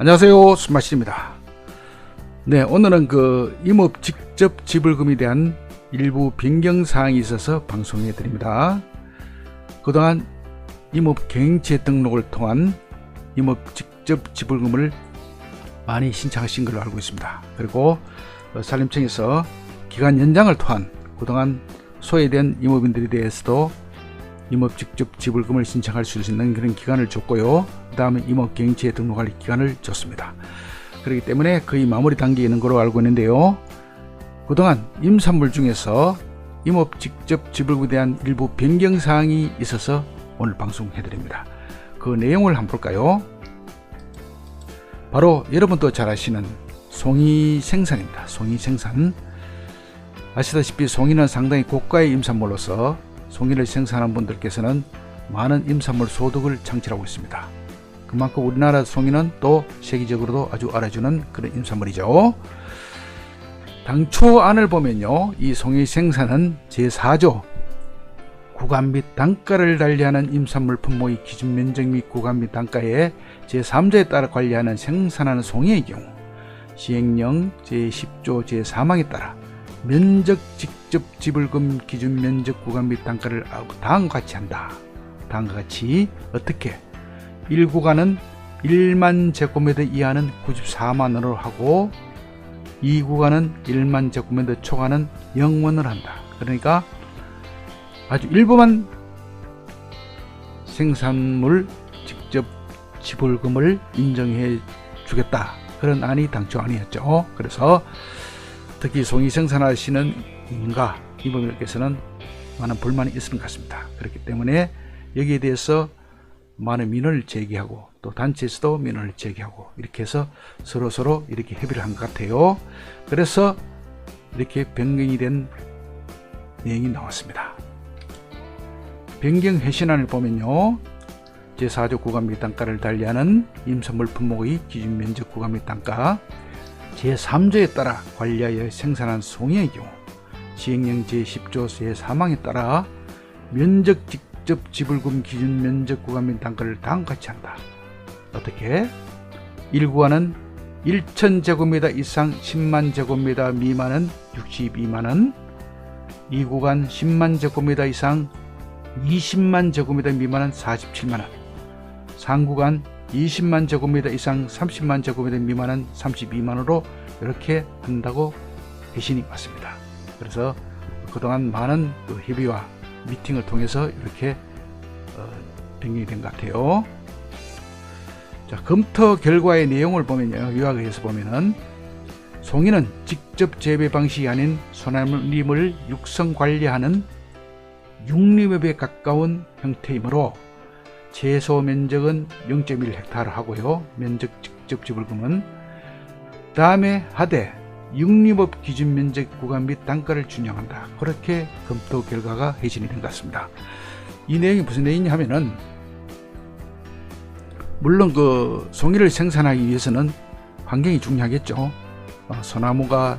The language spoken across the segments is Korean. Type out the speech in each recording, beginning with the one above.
안녕하세요. 순마실입니다. 네, 오늘은 그 임업 직접 지불금에 대한 일부 변경 사항이 있어서 방송해 드립니다. 그동안 임업 갱체 등록을 통한 임업 직접 지불금을 많이 신청하신 걸로 알고 있습니다. 그리고 어, 산림청에서 기간 연장을 통한 그동안 소외된 임업인들에 대해서도 임업 직접 지불금을 신청할 수 있는 그런 기간을 줬고요. 그 다음에 임업 갱체에 등록할 기간을 줬습니다. 그렇기 때문에 거의 마무리 단계에 있는 걸로 알고 있는데요. 그동안 임산물 중에서 임업 직접 지불금에 대한 일부 변경 사항이 있어서 오늘 방송해 드립니다. 그 내용을 한번 볼까요? 바로 여러분도 잘 아시는 송이 생산입니다. 송이 생산. 아시다시피 송이는 상당히 고가의 임산물로서 송이를 생산한 분들께서는 많은 임산물 소득을 창출하고 있습니다. 그만큼 우리나라 송이는 또 세계적으로도 아주 알아주는 그런 임산물이죠. 당초 안을 보면요, 이 송이 생산은 제4조 구간 및 단가를 달리하는 임산물 품목의 기준 면적 및 구간 및 단가에 제3조에 따라 관리하는 생산하는 송이의 경우 시행령 제10조 제4항에 따라 면적 직 접 지불금 기준 면적 구간 및 단가를 다음과 같이 한다. 다음과 같이 어떻게 1구간은 1만 제곱미터 이하는 94만 원으로 하고 2구간은 1만 제곱미터 초과는 0원을 한다. 그러니까 아주 일부만 생산물 직접 지불금을 인정해 주겠다. 그런 안이 당초 아니었죠. 그래서 특히 송이 생산하시는 인가 이분들께서는 많은 불만이 있을 것 같습니다. 그렇기 때문에 여기에 대해서 많은 민원을 제기하고 또 단체에서도 민원을 제기하고 이렇게 해서 서로 서로 이렇게 협의를 한 것 같아요. 그래서 이렇게 변경이 된 내용이 나왔습니다. 변경 회신안을 보면요. 제4조 구간 및 단가를 달리하는 임산물 품목의 기준 면적 구간 및 단가 제3조에 따라 관리하여 생산한 송이의 경우 시행령 제10조 제3항에 따라 면적 직접 지불금 기준 면적 구간 및 단가를 다음과 같이 한다. 어떻게? 1구간은 1,000제곱미터 이상 10만 제곱미터 미만은 62만원 2구간 10만 제곱미터 이상 20만 제곱미터 미만은 47만원 3구간 20만 제곱미터 이상 30만 제곱미터 미만은 32만원으로 이렇게 한다고 회신이 왔습니다. 그래서 그동안 많은 그 협의와 미팅을 통해서 이렇게 어, 변경이 된 것 같아요. 자, 검토 결과의 내용을 보면요. 요약을 해서 보면은 송이는 직접 재배 방식이 아닌 소나무림을 육성 관리하는 육림업에 가까운 형태이므로 최소 면적은 0.1헥타르 하고요. 면적 직접 지불금은 다음에 하되 육림업 기준 면적 구간 및 단가를 준용한다. 그렇게 검토 결과가 회신이 된 것 같습니다. 이 내용이 무슨 내용이냐 하면은 물론 그 송이를 생산하기 위해서는 환경이 중요하겠죠. 어, 소나무가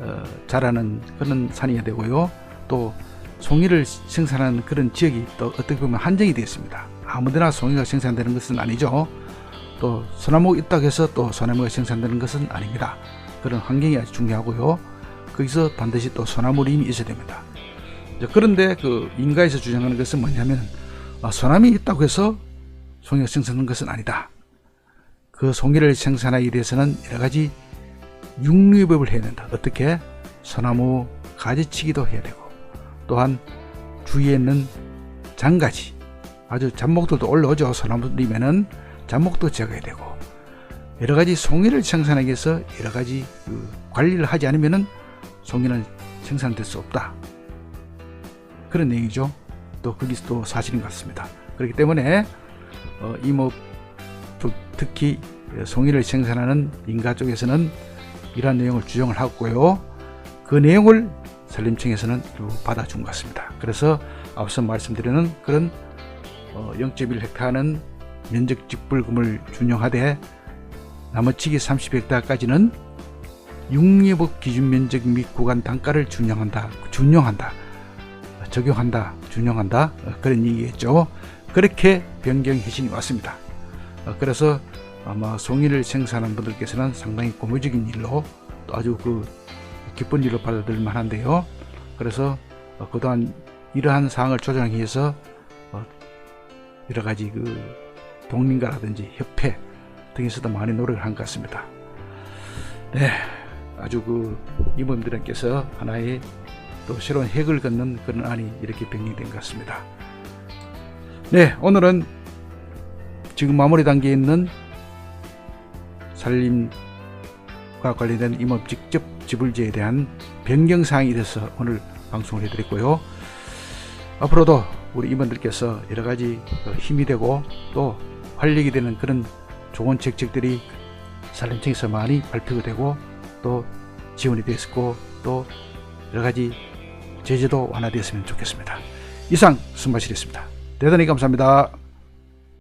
어, 자라는 그런 산이어야 되고요. 또 송이를 생산하는 그런 지역이 또 어떻게 보면 한정이 되어 있습니다. 아무데나 송이가 생산되는 것은 아니죠. 또 소나무가 있다고 해서 또 소나무가 생산되는 것은 아닙니다. 그런 환경이 아주 중요하고요. 거기서 반드시 또 소나무림이 있어야 됩니다. 그런데 그 인가에서 주장하는 것은 뭐냐면 아, 소나무이 있다고 해서 송이가 생산하는 것은 아니다. 그 송이를 생산하기 위해서는 여러 가지 육류법을 해야 된다. 어떻게? 소나무 가지치기도 해야 되고 또한 주위에 있는 장가지 아주 잡목들도 올라오죠. 소나무림에는 잡목도 제거해야 되고 여러 가지 송이를 생산하기 위해서 여러 가지 그 관리를 하지 않으면은 송이는 생산될 수 없다. 그런 내용이죠. 또 그게 또 사실인 것 같습니다. 그렇기 때문에 어, 이뭐 특히 송이를 생산하는 인가 쪽에서는 이러한 내용을 주장을 하고요. 그 내용을 산림청에서는 받아준 것 같습니다. 그래서 앞서 말씀드리는 그런 어, 0.1헥타는 면적 직불금을 준용하되 나머지기 30헥타까지는 육립업 기준 면적 및 구간 단가를 준용한다. 준용한다. 적용한다. 준용한다. 어, 그런 얘기겠죠. 그렇게 변경 해신이 왔습니다. 어, 그래서 아마 송이를 생산하는 분들께서는 상당히 고무적인 일로 또 아주 그 기쁜 일로 받아들일 만한데요. 그래서 어, 그동안 이러한 사항을 어, 여러 가지 그 독립가라든지 협회 등에서도 많이 노력을 한 것 같습니다. 네, 아주 그 이모님들께서 하나의 또 새로운 핵을 걷는 그런 안이 이렇게 변경된 것 같습니다. 네, 오늘은 지금 마무리 단계에 있는 살림과 관련된 임업 직접 지불제에 대한 변경 사항이 돼서 오늘 방송을 해드렸고요. 앞으로도 우리 임원들께서 여러 가지 그 힘이 되고 또 활력이 되는 그런 좋은 정책들이 산림청에서 많이 발표가 되고 또 지원이 됐고 또 여러 가지 제재도 완화되었으면 좋겠습니다. 이상 승마실이었습니다. 대단히 감사합니다.